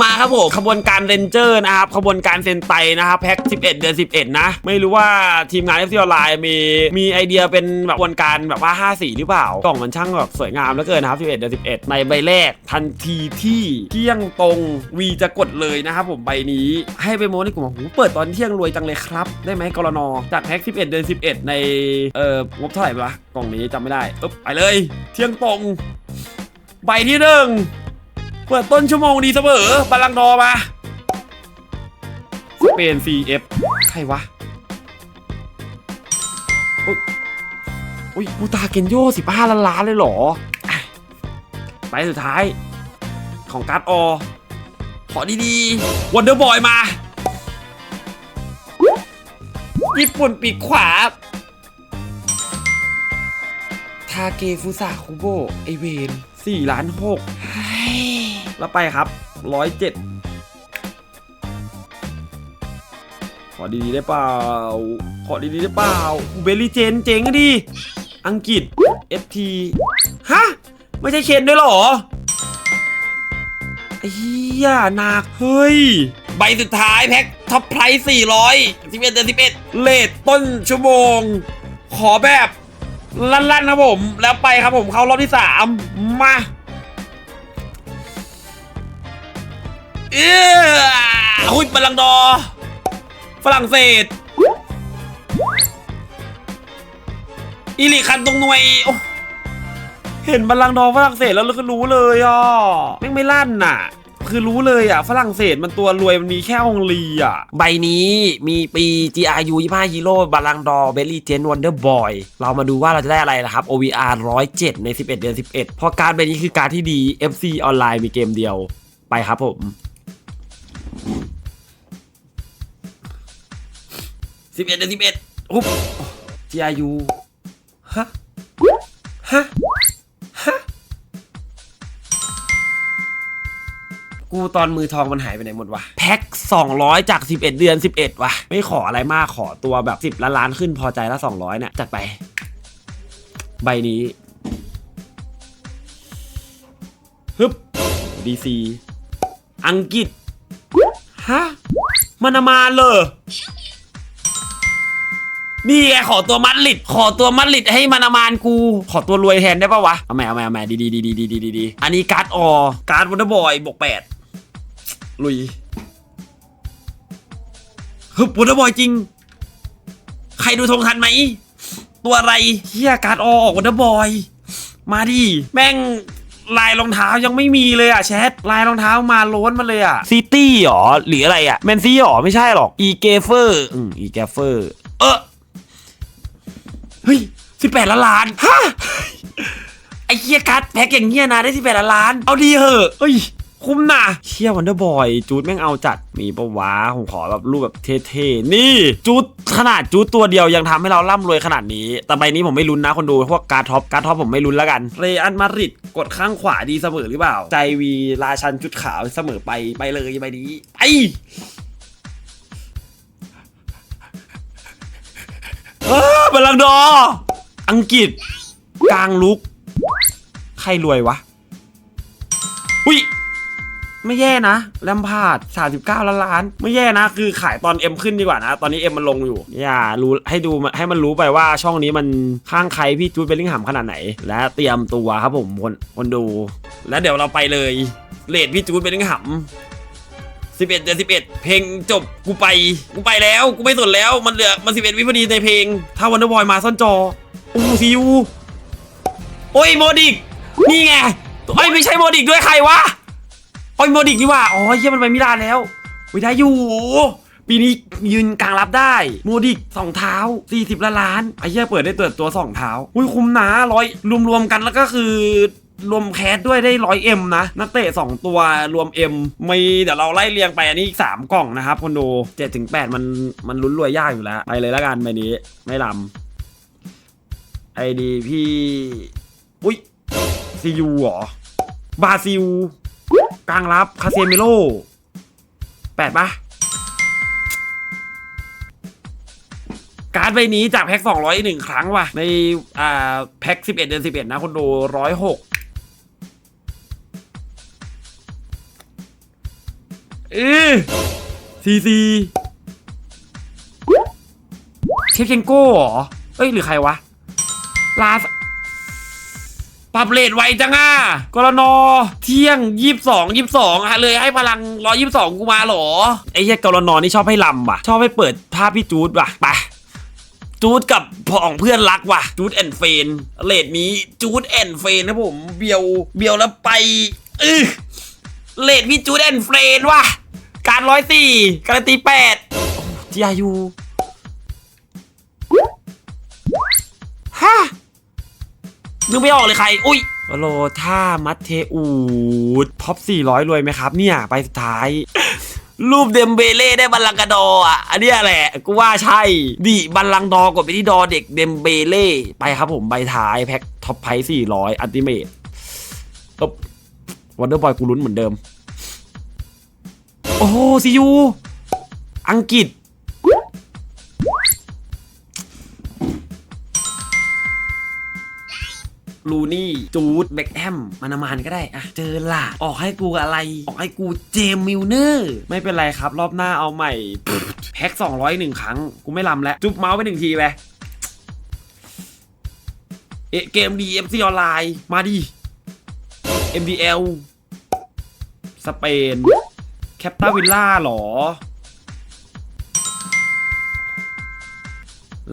มาครับผมขบวนการเรนเจอร์นะครับขบวนการเซนไตนะครับแพ็ค11 เดือน 11 นะ ไม่รู้ว่าทีมงาน FC ออนไลน์มีมีไอเดียเป็นแบบขบวนการแบบว่า 5 สีหรือเปล่ากล่องมันช่างแบบสวยงามเหลือเกินนะครับ 11 เดือน 11 ในใบแรก ทันทีที่เที่ยงตรงวีจะกดเลยนะครับผมใบนี้ให้ไปโมในกลุ่มของผมเปิดตอนเที่ยงรวยจังเลยครับ ได้ไหมกรนจากแพ็ค11 เดือน 11 ในเอ่องบเท่าไหร่วะกล่องนี้จำไม่ได้อึ๊บไปเลย เที่ยงตรงใบที่หนึ่ง เปิดต้นชั่วโมงดีเสมอบาลังดอมาสเปน CF ใครวะอุ้ยอุ้ยบูตาเกนโย15ล้านล้านเลยเหรอไปสุดท้ายของการ์ดอขอดีๆวันเดอร์บอยมา ญี่ปุ่นปีกขวา ทาเกฟุสะคุโบะไอเวนสี่ล้านหก แล้วไปครับร้อยเจ็ดขอดีๆได้เปล่า ขอดีๆได้เปล่าเบลลี่เจนเจ๋งอะดิอังกฤษ FT ฮะ ไม่ใช่เคนด้วยเหรอไอ้เฮียหนักเฮ้ย ใบสุดท้ายแพ็คท็อปไพรส์400 11เดือน11 เลทต้นชั่วโมง ขอแบบ ลั่นๆครับผม แล้วไปครับผมเข้ารอบที่สามมา เออหุ้ยบอลลังก์ดอ ฝรั่งเศส อิลิคันตรงหน่วยโอ้เห็นบอลลังก์ดอฝรั่งเศสแล้วเราก็รู้เลยอะแม่งไม่ลั่นน่ะ คือรู้เลยอะ ฝรั่งเศสมันตัวรวยมันมีแค่องลีอะ ใบนี้มีปี GRU 25ฮีโร่บาลังดอเบลลี่เจนวันเดอร์บอยเรามาดูว่าเราจะได้อะไรนะครับ OVR 107 ใน 11 เดือน 11 เพราะการใบนี้คือการที่ดี FC ออนไลน์มีเกมเดียวไปครับผม 11เอ็ดเดือน11อุ๊บ GRU ฮะ ฮะ ฮะ กูตอนมือทองมันหายไปไหนหมดวะ แพ็ค 200 จาก 11 เดือน 11 วะ ไม่ขออะไรมากขอตัวแบบ 10ล้านล้านขึ้นพอใจละ 200 เนี่ย จัดไป ใบนี้ฮึบ DC อังกฤษ ฮะ มันมาเลยนี่ไงขอตัวมัดลิด ขอตัวมัดลิดให้มันามานกู ขอตัวรวยแทนได้ปะวะ เอาแหม่เอาแหม่เอาใม่ดีดีดีดีดีดีดีอันนี้การ์ดออการ์ดวันเดอร์บอยบวกแปดลุยฮึบวันเดอร์บอยจริง ใครดูทงทันไหม ตัวอะไรเฮียการ์ดออวันเดอร์บอย มาดิ แม่ง ลายรองเท้ายังไม่มีเลยอะแชทลายรองเท้ามาโล้นมาเลยอะซิตี้หรอหรืออะไรอะแมนซี่หรอไม่ใช่หรอกอีเกเฟอร์อืมอีเกเฟอร์เออเฮ้ยสิบแปดล้านล้านฮะไอ้เฮียการ์ดแพ็กอย่างเงี้ยนะได้สิบแปดล้านล้านเอาดีเหอะเฮ้ย คุ้มนะเชี่ยวันเดอร์บอยจูดแม่งเอาจัดมีปะวะผมขอแบบรูปแบบเท่ๆนี่จูดขนาดจูดตัวเดียวยังทำให้เราร่ำรวยขนาดนี้ แต่ใบนี้ผมไม่ลุ้นนะคนดูพวกการท็อปการท็อปผมไม่ลุ้นแล้วกันเรอันมาริดกดข้างขวาดีเสมอหรือเปล่า ใจวีราชันจุดขาวเสมอไปไปเลยใบนี้ไปเออบอลลังก์ดอ อังกฤษ กลางลุก ใครรวยวะ อุ้ย ไม่แย่นะแลมพาด39 ล้านล้าน ไม่แย่นะ คือขายตอนเอ็มขึ้นดีกว่านะ ตอนนี้เอ็มมันลงอยู่ อย่ารู้ให้ดูให้มันรู้ไปว่าช่องนี้มันข้างใครพี่จูดเบลลิงแฮมขนาดไหน และเตรียมตัวครับผมคนคนดู แล้วเดี๋ยวเราไปเลยเลดพี่จูดเบลลิงแฮม11เดือน11 เพลงจบกูไป กูไปแล้วกูไม่สนแล้วมันเหลือมัน 11 วิพอดีในเพลง ถ้าวันเดอร์บอยมาซ่อนจอโอ้ซีอูโอ้ยโมดิกนี่ไงโอ้ยไม่ใช่โมดิกด้วยใครวะ อ้ยโมดิกนี่ว่าอ๋อเฮียมันไปมิลานแล้ววิได้อยู่ ปีนี้ยืนกลางรับได้ โมดิกสองเท้า 40 ล้านล้านไอ้เหี้ยเปิดได้เปิดตัวสองเท้าอุ้ยคุ้มนะร้อยรวมๆกันแล้วก็คือรวมแคสด้วยได้ร้อยเอ็มนะนักเตะ2ตัวรวม M มีเดี๋ยวเราไล่เรียงไปอันนี้อีก 3 กล่องนะครับคนดู7ถึง8มันมันลุ้นรวยยากอยู่แล้ว ไปเลยแล้วกันใบนี้ ไม่ลำไอดีพี่ อุ้ยซียูเหรอบาซิล ลางรับคาเซมิโลแปดปะการ์ดใบนี้จากแพ็ค200อีกหนึ่งครั้งว่ะ ในอ่าแพ็ค11 เดือน 11 นะ คนดู106เออซีซีเชฟเชงโก้เหรอ เอ้ย หรือใครวะ ลาส ปรับเลทไวจังอะกรนอเที่ยงยี่สิบสองยี่สิบสองฮะเลยให้พลังร้อยี่สิบสองกูมาหรอ ไอ้เหี้ยกรนอนี่ชอบให้ลำว่ะ ชอบให้เปิดภาพพี่จูดว่ะไปจูดกับผองเพื่อนรักว่ะจูดแอนเฟนเลดนี้จูดแอนเฟนนะผมเบียวเบียวแล้วไปเออเลดพี่จูดแอนเฟนว่ะการร้อยสี่การนตีแปดจีอายูฮะ นึกไม่ออกเลยใคร อุ้ยโลท่ามัตเทอูดท็อป 400 รวยไหมครับ เนี่ยไปสุดท้าย รูปเดมเบเล่ได้บัลลังก์กระดออะ อันเนี้ยแหละ กูว่าใช่ ดิบัลลังก์ดอกดไปที่ดอเด็กเดมเบเล่ไปครับผมใบท้ายแพ็คท็อปไพ400 อัลติเมทตบวันเดอร์บอยกูลุ้นเหมือนเดิม โอ้โหซียูอังกฤษ ลูนี่ จูดเบคแฮมมานามานก็ได้อะเจอละออกให้กูอะไร ออกให้กูเจมมิลเนอร์ ไม่เป็นไรครับ รอบหน้าเอาใหม่ แพ็คสองร้อยหนึ่งครั้ง กูไม่ลำแล้ว จุ๊บเมาส์ไปหนึ่งทีไปเอะเกมดีเอฟซีออนไลน์ มาดิ MDL สเปน แคปตาวิลล่าหรอ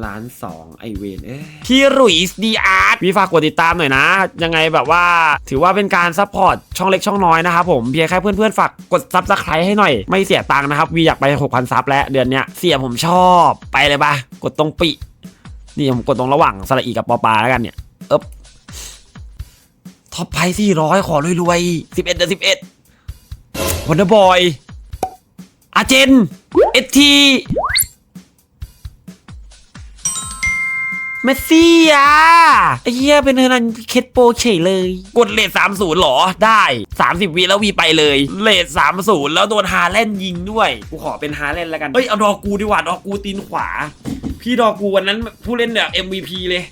ล้านสองไอเวนเอ้ยพี่หลุยส์ดีอาร์ตพี่ฝากกดติดตามหน่อยนะ ยังไงแบบว่าถือว่าเป็นการซัพพอร์ตช่องเล็กช่องน้อยนะครับผมเพียงแค่เพื่อนๆ ฝากกดซับสไครต์ให้หน่อย ไม่เสียตังค์นะครับ วีอยากไป 6,000 ซับแล้วเดือนเนี้ยเสียผมชอบไปเลยปะกดตรงปินี่ผมกดตรงระหว่างสระอีกับปอปาแล้วกันเนี่ยเอ๊บท็อปไพสี่ร้อยขอรวยๆสิบเอ็ดเดือนสิบเอ็ดวันเดอร์บอยอาเจนเอที เมสซี่อะไอ้เหี้ยเป็นเฮอร์นันเคสโปเฉยเลย กดเลทสามศูนย์หรอได้ 30 วิแล้ววีไปเลย เลทสามศูนย์แล้วโดนฮาแลนด์ยิงด้วย กูขอเป็นฮาแลนด์แล้วกันเอ้ย เอาดอกูดีกว่า ดอกูตีนขวา พี่ดอกูวันนั้นผู้เล่นแบบ MVP เลย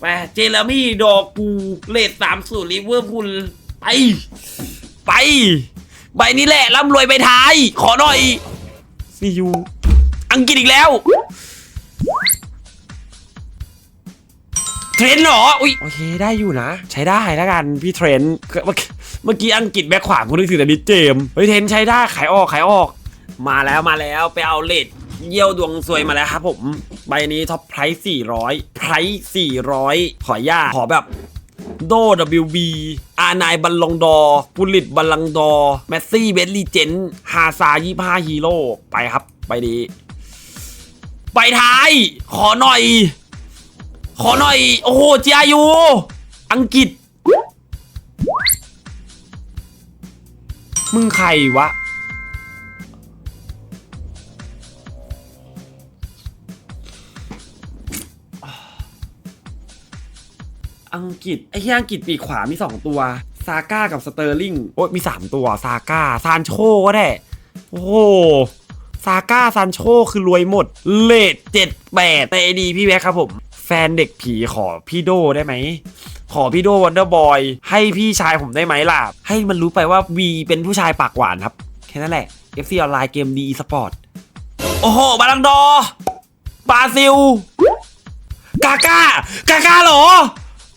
ไปเจเรมี่ดอกูเลทสามศูนย์ลิเวอร์พูลไป ไป ใบนี้แหละร่ำรวยไปท้าย ขอหน่อยซียูอังกฤษอีกแล้ว เทรนด์เหรอ อุ้ยโอเคได้อยู่นะ ใช้ได้แล้วกันพี่เทรนด์เมื่อกี้อังกฤษแบ็คขวากูนึกถึงแต่ดิเจมส์เฮ้ยเทรนด์ใช้ได้ขายออกขายออก มาแล้วมาแล้วไปเอาเลทเยี่ยวดวงซวยมาแล้วครับผม ใบนี้ท็อปไพรส์400ไพรส์400ขอย่าขอแบบโด WB อานายบัลลงดอร์กุลิตบัลลังดอ แมสซี่เบนลีเจนฮาซา25ฮีโร่ไปครับ ไปดี ไปท้าย ขอหน่อย ขอหน่อย โอ้โหเจียยูอังกฤษ มึงใครวะ อังกฤษ ไอ้ที่อังกฤษปีกขวามี2ตัว ซาก้ากับสเตอร์ลิง โอ้ยมี3ตัว ซาก้า ซานโชก็ได้ โอ้โหซาก้าซานโชคือรวยหมด เลทเจ็ดแปดแต่ดีพี่แบ๊กครับผม ฟนเด็กผีขอพี่โดได้ไหม ขอพี่โดวันเดอร์บอยให้พี่ชายผมได้ไหมล่ะ ให้มันรู้ไปว่าวีเป็นผู้ชายปากหวานครับ แค่นั้นแหละ FC ออนไลน์เกมดีสปอร์ตโอ้โหบาลังดอร์บราซิล กาก้ากาก้าเหรอ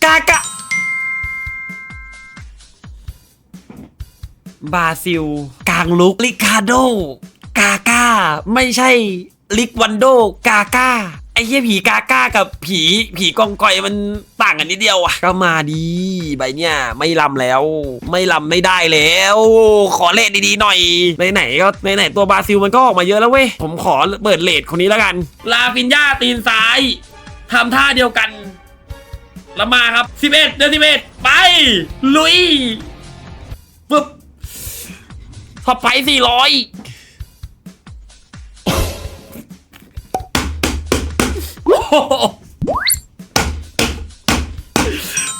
กากะบราซิล กลางลุกลิคาโด กาก้า ไม่ใช่ลิกวันโด กาก้า ไอ้เหี้ยผีกาก้ากับผีผีกองกอยมันต่างกันนิดเดียวอะก็มาดีใบเนี้ยไม่ลำแล้ว ไม่ลำไม่ได้แล้ว ขอเลทดีๆหน่อยไหนๆก็ไหนๆตัวบราซิลมันก็ออกมาเยอะแล้วเว้ยผมขอเปิดเลทคนนี้แล้วกัน ลาฟินยาตีนซ้ายทำท่าเดียวกันแล้วมาครับ 11เดือน11 ไป ลุยปึ๊บท็อปไฟ400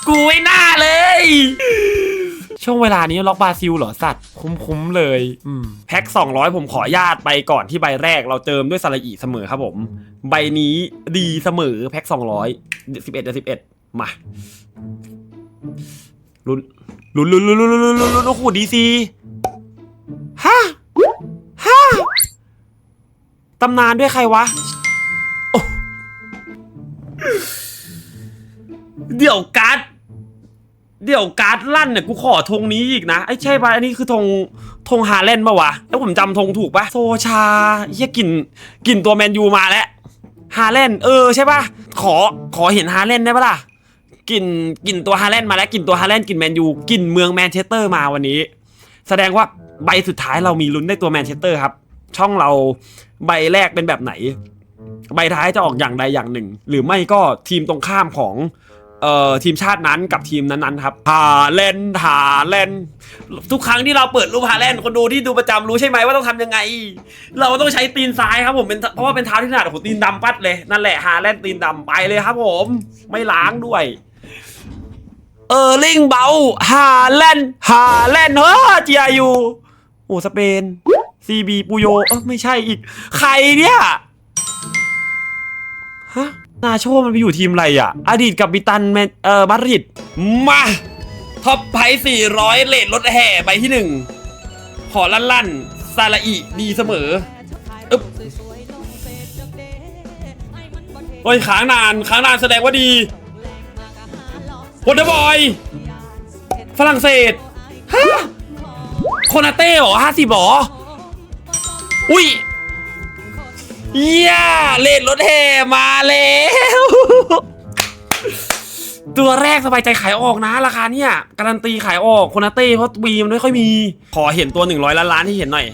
กูไม่น่าเลย ช่วงเวลานี้ล็อกบาซิลเหรอสัตว์ คุ้มๆเลยอืมแพ็ค 200 ผมขอญาตไปก่อนที่ใบแรกเราเติมด้วยสระอีเสมอครับผม ใบนี้ดีเสมอแพ็ค 200 11เดือน11 มาลุ้นลุ้นลุ้นลุ้นลุ้นลุ้นลุ้นโอ้นลุนซีฮะฮะตำนานลุ้ลุนครวะ เดี๋ยวการ์ดเดี๋ยวการ์ดลั่นเนี่ยกูขอธงนี้อีกนะไอ้ใช่ปะอันนี้คือธงธงฮาเลนปะวะแล้วผมจำธงถูกปะโซชาเฮียกลิ่นกลิ่นตัวแมนยูมาแล้วฮาเลนเออใช่ปะขอขอเห็นฮาเลนได้ปะล่ะกลิ่นกลิ่นตัวฮาเลนมาแล้วกลิ่นตัวฮาเลนกลิ่นแมนยูกลิ่นเมืองแมนเชสเตอร์มาวันนี้ แสดงว่าใบสุดท้ายเรามีลุ้นได้ตัวแมนเชสเตอร์ครับ ช่องเราใบแรกเป็นแบบไหน ใบท้ายจะออกอย่างใดอย่างหนึ่ง หรือไม่ก็ทีมตรงข้ามของ เอ่อทีมชาตินั้นกับทีมนั้นๆครับฮาเลนฮาเลนทุกครั้งที่เราเปิดรูปฮาเลนคนดูที่ดูประจำรู้ใช่ไหมว่าต้องทำยังไง เราต้องใช้ตีนซ้ายครับผมเป็นเพราะว่าเป็นเท้าที่ถนัดโอ้โหตีนดำปัดเลยนั่นแหละฮาเลนตีนดำไปเลยครับผม ไม่ล้างด้วย เออร์ลิงเบาฮาเลนฮาเลนเฮ้อเจียยูโอ้สเปนซีบีปูโยเออไม่ใช่อีก ใครเนี่ย นาโชมันไปอยู่ทีมอะไรอะ อดีตกับบิตันแมนเอ่อมาดริดมาท็อปไพสี่ร้อยเลทรถแห่ใบที่หนึ่งขอลั่นลั่นซาลาอิดีเสมออึ๊บโอ้ยค้างนานค้างนานแสดงว่าดีวอเตอร์บอย ฝรั่งเศสฮะโคนาเต้เหรอห้าสิบหรอ อุ้ย เยี่ยเลนรถแห่มาแล้ว ตัวแรกสบายใจขายออกนะ ราคาเนี่ยการันตีขายออกโคนาเต้เพราะวีมันไม่ค่อยมี ขอเห็นตัว 100ล้านล้านที่เห็นหน่อย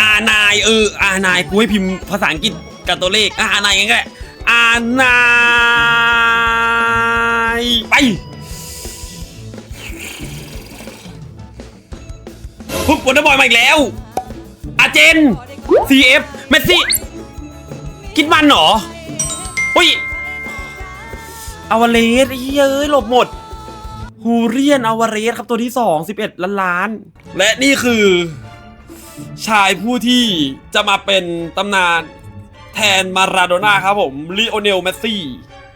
อานายเออ อานายกูให้พิมพ์ภาษาอังกฤษกับตัวเลขอะอานายงั้นก็ได้อานายไปปุ๊บวอเตอร์บอยมาอีกแล้วอาเจน CF เมสซี่ กินมันเหรออุ้ยอวาเลสเฮ้ยเอ้ยหลบหมดฮูเรียนอวาเรสครับตัวที่สอง11 ล้านล้าน และนี่คือ ชายผู้ที่จะมาเป็นตำนานแทนมาราโดน่าครับผมลีโอเนลเมสซี่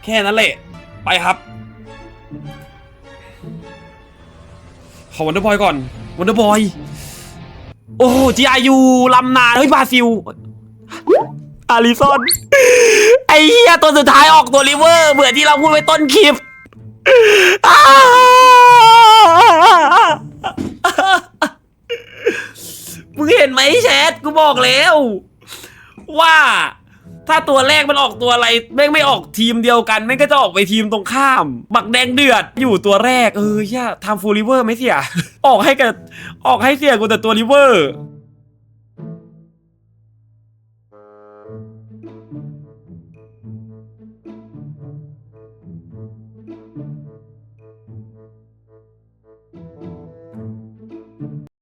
แค่นั้นแหละ ไปครับขอวันเดอร์บอยก่อนวันเดอร์บอย โอ้จีอายูลำนาเฮ้ยบราซิล อาริซอน ไอ้เหี้ยตัวสุดท้ายออกตัวริเวอร์เหมือนที่เราพูดไว้ต้นคลิปมึงเห็นไหมแชทกูบอกแล้ว ว่าถ้าตัวแรกมันออกตัวอะไรแม่งไม่ออกทีมเดียวกันแม่งก็จะออกไปทีมตรงข้าม บักแดงเดือดอยู่ตัวแรกเออเหี้ยทำฟูลริเวอร์ไหมเสีย ออกให้กับออกให้เสียกูแต่ตัวริเวอร์